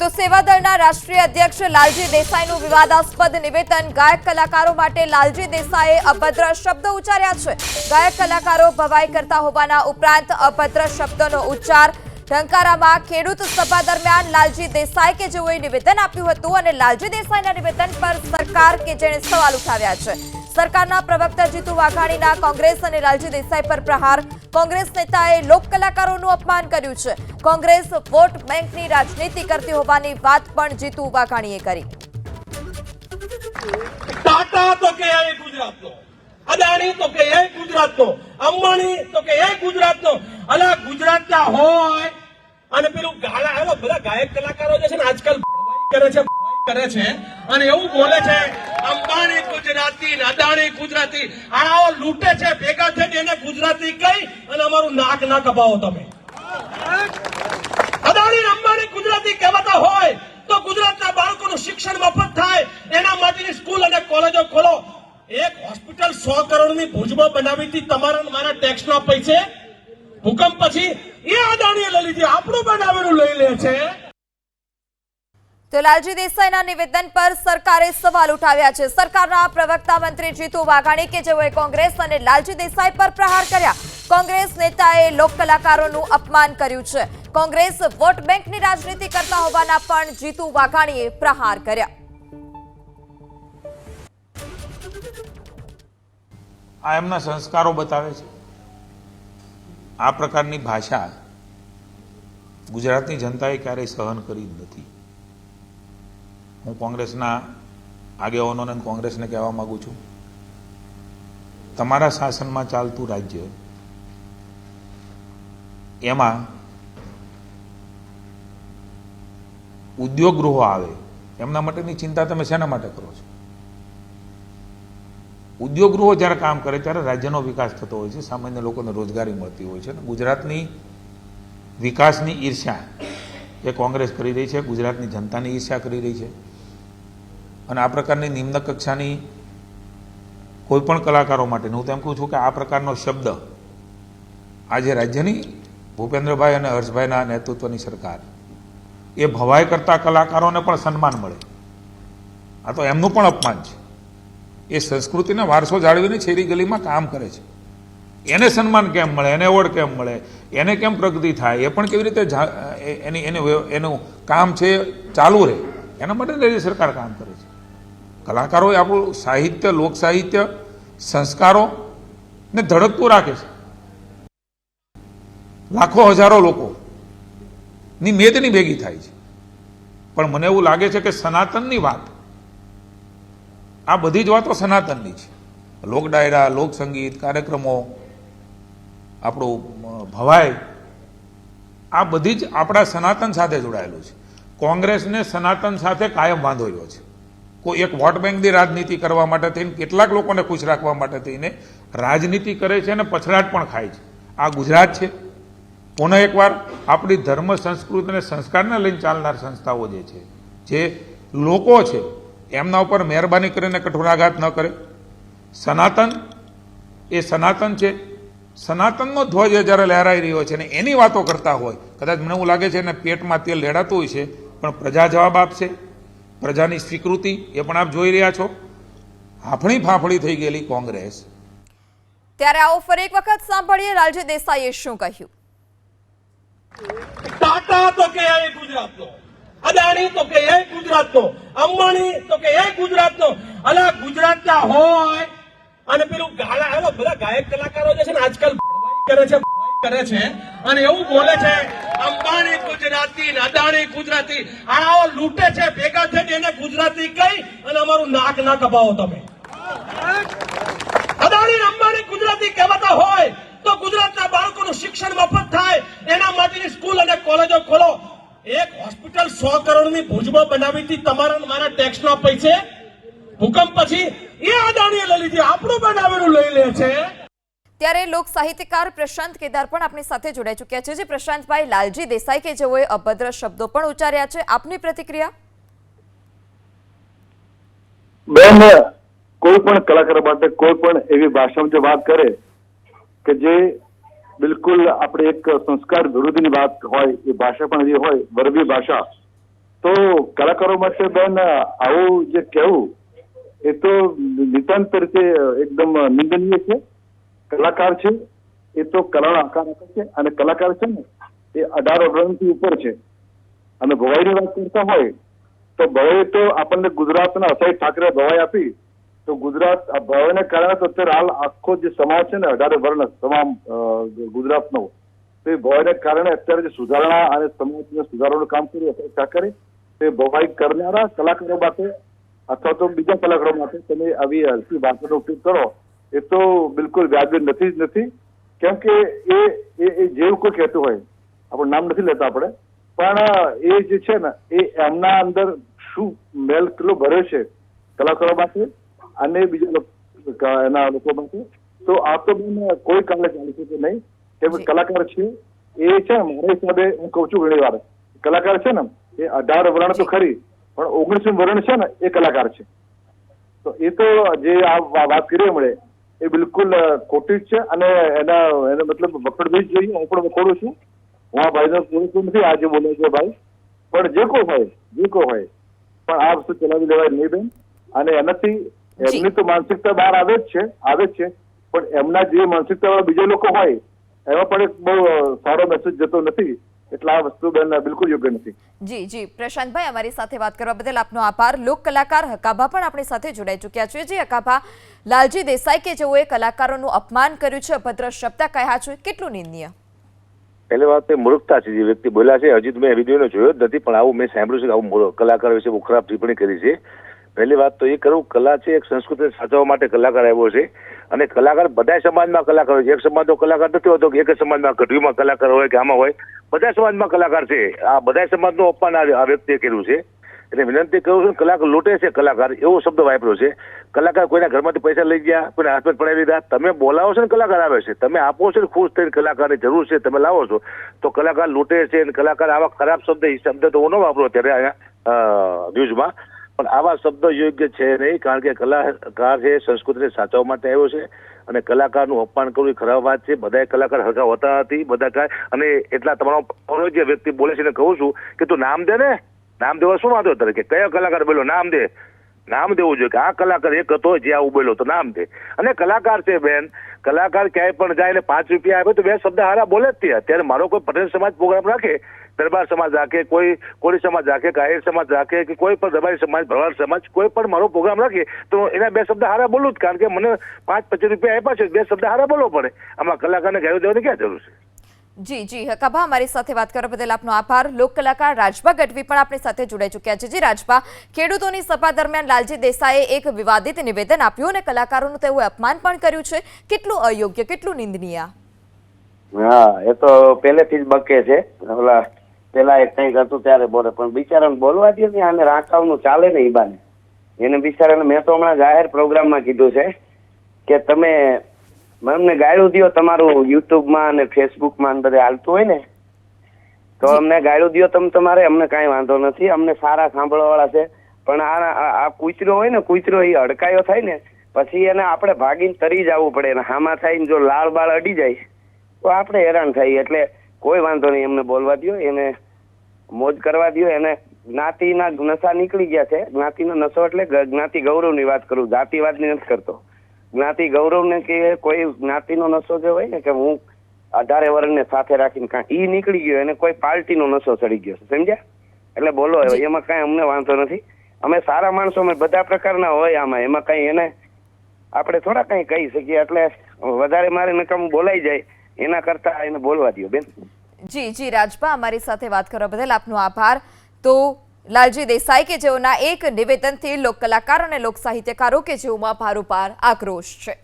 તો સેવાદળના રાષ્ટ્રીય અધ્યક્ષ લાલજી દેસાઈનું વિવાદાસ્પદ નિવેદન. ગાયક કલાકારો માટે લાલજી દેસાઈએ અભદ્ર શબ્દો ઉચ્ચાર્યા છે. ગાયક કલાકારો ભવાઈ કરતા હોવાના ઉપરાંત અભદ્ર શબ્દોનો ઉચ્ચાર. ટંકારામાં ખેડૂત સભા દરમિયાન લાલજી દેસાઈ કે જેઓએ નિવેદન આપ્યું હતું અને લાલજી દેસાઈના નિવેદન પર સરકાર કે જેણે સવાલ ઉઠાવ્યા છે. સરકારના પ્રવક્તા જીતુ વાઘાણીના કોંગ્રેસ અને લાલજી દેસાઈ પર પ્રહાર. કોંગ્રેસ નેતાએ લોક કલાકારોનું અપમાન કર્યું છે. કોંગ્રેસ વોટ બેંકની રાજનીતિ કરતી હોવાની વાત પણ જીતુ વાઘાણીએ કરી. ટાટા તો કે ગુજરાતનો. અદાણી તો કે ગુજરાતનો. અંબાણી તો કે ગુજરાતનો. અલા ગુજરાતના હોય, અને પેલું ગાળા બધા ગાયક કલાકારો જે છે ને આજકાલ કરે છે કરે છે, અને એવું બોલે છે અંબાણી ગુજરાતી અદાણી ગુજરાતી આ લૂંટે છે, ભેગા થઈને એને ગુજરાતી કઈ અને અમારું નાક ના કપાવો તમે. અદાણી અંબાણી ગુજરાતી કહેવાતા હોય તો ગુજરાતના બાળકોનું શિક્ષણ મફત થાય. એના માટેની સ્કૂલ અને કોલેજો ખોલો. એક હોસ્પિટલ સો કરોડની ભુજમાં બનાવી હતી. તમારા મારા ટેક્સના પૈસે ભૂકંપ પછી એ અદાણીએ લઈ લીધી આપણું બનાવેલું લઈ લે છે. તો લાલજી દેસાઈના નિવેદન પર સરકારે સવાલ ઉઠાવ્યા છે. સરકારના પ્રવક્તા મંત્રી જીતુ વાઘાણી કે જેઓએ કોંગ્રેસ અને લાલજી દેસાઈ પર પ્રહાર કર્યા, કોંગ્રેસ નેતાએ લોક કલાકારોનું અપમાન કર્યું છે. કોંગ્રેસ વોટ બેંકની રાજનીતિ કરતા હોવાના પણ જીતુ વાઘાણીએ પ્રહાર કર્યા. આ એમના સંસ્કારો બતાવે છે. આ પ્રકારની ભાષા ગુજરાતની જનતાએ ક્યારેય સહન કરી નથી. હું કોંગ્રેસના આગેવાનોને કોંગ્રેસને કહેવા માગું છું. તમારા શાસનમાં ચાલતું રાજ્ય એમાં ઉદ્યોગ ગૃહો આવે, એમના માટેની ચિંતા તમે શેના માટે કરો છો? ઉદ્યોગ ગૃહો જ્યારે કામ કરે ત્યારે રાજ્યનો વિકાસ થતો હોય છે, સામાન્ય લોકોને રોજગારી મળતી હોય છે ગુજરાતની વિકાસની ઈર્ષ્યા એ કોંગ્રેસ કરી રહી છે, ગુજરાતની જનતાની ઈર્ષ્યા કરી રહી છે. અને આ પ્રકારની નિમ્ન કક્ષાની કોઈ પણ કલાકારો માટે હું તો એમ કહું છું કે આ પ્રકારનો શબ્દ આજે રાજ્યની ભૂપેન્દ્રભાઈ અને હર્ષભાઈના નેતૃત્વની સરકાર, એ ભવાઈ કરતા કલાકારોને પણ સન્માન મળે. આ તો એમનું પણ અપમાન છે. એ સંસ્કૃતિને વારસો જાળવીને છેરી ગલીમાં કામ કરે છે. એને સન્માન કેમ મળે? એને એવોર્ડ કેમ મળે? એને કેમ પ્રગતિ થાય? એ પણ કેવી રીતે એની, એનું એનું કામ છે, ચાલુ રહે? એના માટે રાજ્ય સરકાર કામ કરે છે. કલાકારોએ આપણું સાહિત્ય, લોક સાહિત્ય, સંસ્કારો ને ધડકતું રાખે છે. લાખો હજારો લોકો ની મેદની ભેગી થાય છે. પણ મને એવું લાગે છે કે સનાતનની વાત, આ બધી જ વાતો સનાતનની છે. લોક ડાયરા, લોક સંગીત, કાર્યક્રમો, આપણું ભવાય આ બધી જ આપણા સનાતન સાથે જોડાયેલું છે. કોંગ્રેસને સનાતન સાથે કાયમ બાંધોયો છે. કોઈ એક વોટ બેંકની રાજનીતિ કરવા માટે થઈને કેટલાક લોકોને ખુશ રાખવા માટે થઈને રાજનીતિ કરે છે અને પછડાટ પણ ખાય છે. આ ગુજરાત છે. પુનઃ એકવાર આપણી ધર્મ, સંસ્કૃતિ અને સંસ્કારને લઈને ચાલનાર સંસ્થાઓ જે છે, જે લોકો છે, એમના ઉપર મહેરબાની કરીને કઠોરાઘાત ન કરે. સનાતન, એ સનાતન છે. સનાતનનો ધ્વજ જ્યારે લહેરાઈ રહ્યો છે ને એની વાતો કરતા હોય, કદાચ મને એવું લાગે છે ને પેટમાં તેલ લેડાતું હોય છે, પણ પ્રજા જવાબ આપશે. પ્રજાની સ્વીકૃતિ એ પણ આપ જોઈ રહ્યા છો. હાફળી ફાફડી થઈ ગયેલી કોંગ્રેસ. ત્યારે આવો ફરી એક વખત સાંભળીએ લાલજી દેસાઈએ શું કહ્યું. ટાટા તો કે એ ગુજરાતનો અદાણી તો કે એ ગુજરાતનો અંબાણી તો કે એ ગુજરાતનો. અલા ગુજરાતના હોય અને પેલું ગાળા એવો બધા ગાયક કલાકારો જે છે ને આજકાલ કરે છે કરે છે અને એવું બોલે છે અંબાણી ગુજરાતી અદાણી ગુજરાતી. આઓ લૂંટે છે, ભેગા થઈને એને ગુજરાતી કહી અને અમારું નાક ના કપાવો તમે. અદાણી અંબાણી ગુજરાતી કહેવાતા હોય તો ગુજરાતના બાળકોનું શિક્ષણ મફત થાય. એના માટેની સ્કૂલ અને કોલેજો ખોલો. એક હોસ્પિટલ સો કરોડની ભુજમાં બનાવી હતી. તમારા મારા ટેક્સના પૈસે. ભૂકંપ પછી એ અદાણીએ લઈ લીધી. આપણું બનાવેલું લઈ લે છે. ત્યારે લોક સાહિત્યકાર પ્રશાંત કેદાર પણ આપણી સાથે જોડાઈ ચૂક્યા છે. જે પ્રશાંતભાઈ લાલજી દેસાઈ કે જેઓએ અભદ્ર શબ્દો પણ ઉચ્ચાર્યા છે, આપની પ્રતિક્રિયા? બેન, કોઈ પણ કલાકાર માટે કોઈ પણ એવી ભાષામાં જો વાત કરે કે જે બિલકુલ આપણે એક સંસ્કાર વિરોધીની વાત હોય, એ ભાષા પણ એવી હોય વર્ગીય ભાષા, તો કલાકારો માટે બેન, આવું જે કહેવું, એ તો નિતાંત રીતે એકદમ નિંદનીય છે. કલાકાર છે, એ તો કલાનો આકાર છે અને કલાકાર છે ને, એ અઢાર ઓગણથી ઉપર છે. અને ભવાઈની વાત કરતા હોય, તો ભવાઈ તો આપણને ગુજરાતના અસાઈ ઠાકરે ભવાઈ આપી, તો ગુજરાત, આ ભવાઈને કારણે તો અત્યારે હાલ આખો જે સમાજ છે ને, અઢારે વર્ણ તમામ ગુજરાતનો, તો એ ભવાઈને કારણે અત્યારે જે સુધારણા અને સમાજને સુધારવાનું કામ કર્યું અસાઈ ઠાકરે, તે ભવાઈ કરનારા કલાકારો માટે, અથવા તો બીજા કલાકારો માટે તમે આવી હલકી ભાષાનો ઉપયોગ કરો એ તો બિલકુલ વ્યાજબી નથી જ નથી કેમ કે એ એ એ જેવું કોઈ કહેતું હોય આપણું નામ નથી લેતા આપણે પણ એ જે છે ને એ એમના અંદર શું મેલ કેટલો ભર્યો છે કલાકારો માટે અને બીજા એના લોકો માટે તો આ તો બેન કોઈ કારણે ચાલી શકે નહીં કેમ કે કલાકાર છે એ છે ને મારા હિસાબે હું કહું છું ઘણી વાર કલાકાર છે ને એ અઢાર વરણ તો ખરી પણ ઓગણીસમી વરણ છે ને એ કલાકાર છે. તો એ તો જે આ વાત કરી મળે એ બિલકુલ ખોટી જ છે અને એના એને મતલબ વખડવી જ જોઈએ. હું પણ વખોડું છું. હું આ ભાઈનો પૂરું નથી આજે બોલે છે ભાઈ. પણ જે કોઈ હોય જે કોઈ હોય પણ આ વસ્તુ ચલાવી લેવાય નહીં બેન. અને એનાથી એમની તો માનસિકતા બહાર આવે જ છે આવે જ છે. પણ એમના જે માનસિકતા વાળા બીજા લોકો હોય એમાં પણ એક બહુ સારો મેસેજ જતો નથી. એટલે આ વસ્તુ બેન બિલકુલ યોગ્ય નથી. જી જી. પ્રશાંતભાઈ અમારી સાથે વાત કરવા બદલ આપનો આભાર. લોક કલાકાર હકાભા પણ આપણી સાથે જોડાઈ ચૂક્યા છે. જે હકાભા. લાલજી દેસાઈ કે જેઓએ કલાકારોનું અપમાન કર્યું છે અભદ્ર શબ્દ કહ્યા છે કેટલું નિંદનીય. પહેલી વાત તો એ મૂર્ખતા છે જે વ્યક્તિ બોલ્યા છે. હજી મેં વિડીયોનો જોયો જ નથી પણ આવું મેં સાંભળ્યું છે કે આવું કલાકાર વિશે બહુ ખરાબ ટિપ્પણી કરી છે. પહેલી વાત તો એ કરું, કલા છે, એક સંસ્કૃતિ સાચવવા માટે કલાકાર આવ્યો છે. અને કલાકાર બધા સમાજમાં કલાકાર હોય છે. એક સમાજનો કલાકાર નથી હોતો કે એક સમાજમાં ગઢવીમાં કલાકાર હોય કે આમાં હોય. બધા સમાજમાં કલાકાર છે. આ બધા સમાજનું અપમાન આ વ્યક્તિએ કર્યું છે. એટલે વિનંતી કરું છું, કલાકાર લૂંટે છે કલાકાર, એવો શબ્દ વાપર્યો છે. કલાકાર કોઈના ઘરમાંથી પૈસા લઈ ગયા, કોઈના હાથમાં પડાવી લીધા. તમે બોલાવો છો ને કલાકાર આવે છે. તમે આપો છો ને ખુશ થઈને કલાકારની જરૂર છે, તમે લાવો છો. તો કલાકાર લૂંટે છે અને કલાકાર આવા ખરાબ શબ્દ એ શબ્દ તો હું ન વાપરો અત્યારે અહીંયા ન્યૂઝમાં. પણ આવા શબ્દો યોગ્ય છે નહીં, કારણ કે કલાકાર છે, સંસ્કૃતિને સાચવવા માટે આવ્યો છે અને કલાકારનું અપમાન કરવું એ ખરાબ વાત છે. બધા કલાકાર હરખા હોતા નથી, બધા અને એટલા તમારો જે વ્યક્તિ બોલે છે એને કહું છું કે તું નામ દે ને. નામ દેવા શું વાંધો તારે કે કયો કલાકાર બોલ્યો? નામ દે. નામ દેવું જોઈએ કે આ કલાકાર એક હતો જે આવું બોલ્યો, તો નામ દે. અને કલાકાર છે બેન, કલાકાર ક્યાંય પણ જાય ને પાંચ રૂપિયા આપે તો બે શબ્દ હારા બોલે જ તે. અત્યારે મારો કોઈ પટેલ સમાજ પ્રોગ્રામ રાખે દરબાર સમાજ રાખે કોઈ કોળી સમાજ રાખે કાયર સમાજ રાખે કે કોઈ પણ દરબારી સમાજ ભરવાડ સમાજ કોઈ પણ મારો પ્રોગ્રામ રાખે તો એના બે શબ્દ હારા બોલું જ. કારણ કે મને પાંચ પચીસ રૂપિયા આપ્યા છે બે શબ્દ હારા બોલવો પડે. આમાં કલાકારને ગાયો દેવાની ક્યાં જરૂર છે? જી જી હકાભા અમારી સાથે વાત કરવા બદલ આપનો આભાર. લોક કલાકાર રાજભા ગઢવી પણ આપણી સાથે જોડાઈ ચૂક્યા છે. જી રાજભા ખેડૂતોની સભા દરમિયાન લાલજી દેસાઈએ એક વિવાદિત નિવેદન આપ્યું અને કલાકારોનું તેઓએ અપમાન પણ કર્યું છે. કેટલું અયોગ્ય કેટલું નિંદનીય? હા એ તો પહેલેથી જ બકે છે. ઓલા પેલા એક કંઈક હતું ત્યારે બોલે પણ બિચારાને બોલવા દે ને આને રાંકાવનું ચાલે ને ઈબાને બાને. એને બિચારાને મેં તો હમણાં જાહેર પ્રોગ્રામમાં કીધું છે કે તમે અમને ગાળું દ્યો તમારું યુટ્યુબમાં અને ફેસબુકમાં અને બધે હાલતું હોય ને તો અમને ગાળું દ્યો તમે તમારે અમને કાંઈ વાંધો નથી અમને સારા સાંભળવાવાળા છે. પણ આ આ- કૂચરો હોય ને કૂચરો એ અડકાયો થાય ને પછી એને આપણે ભાગીને તરી જવું પડે ને હામાં થઈને જો લાળ બાળ અડી જાય તો આપણે હેરાન થઈએ એટલે કોઈ વાંધો નહીં એમને બોલવા દ્યો એને મોજ કરવા દો એને જ્ઞાતિના નશા નીકળી ગયા છે. જ્ઞાતિનો નશો એટલે જ્ઞાતિ ગૌરવની વાત કરું. જાતિવાદની નથી કરતો. જ્ઞાતિ ગૌરવને કે કોઈ જ્ઞાતિનો નશો જે હોય ને કે હું અઢારે વર્ણને સાથે રાખીને કાંઈ ઈ નીકળી ગયો. એને કોઈ પાર્ટીનો નશો ચડી ગયો સમજ્યા? એટલે બોલો એમાં કાંઈ અમને વાંધો નથી. અમે સારા માણસો અમે બધા પ્રકારના હોય આમાં. એમાં કાંઈ એને આપણે થોડા કંઈ કહી શકીએ. એટલે વધારે મારે નકામું બોલાઈ જાય. એના કરતા એને બોલવા દ્યો બેન. જી જી, રાજભા, અમારી સાથે વાત કરવા બદલ આપનો આભાર. તો લાલજી દેસાઈ કે જેઓના એક નિવેદનથી લોક કલાકાર અને લોક સાહિત્યકારો કે જેઓમાં ભારોપાર આક્રોશ છે.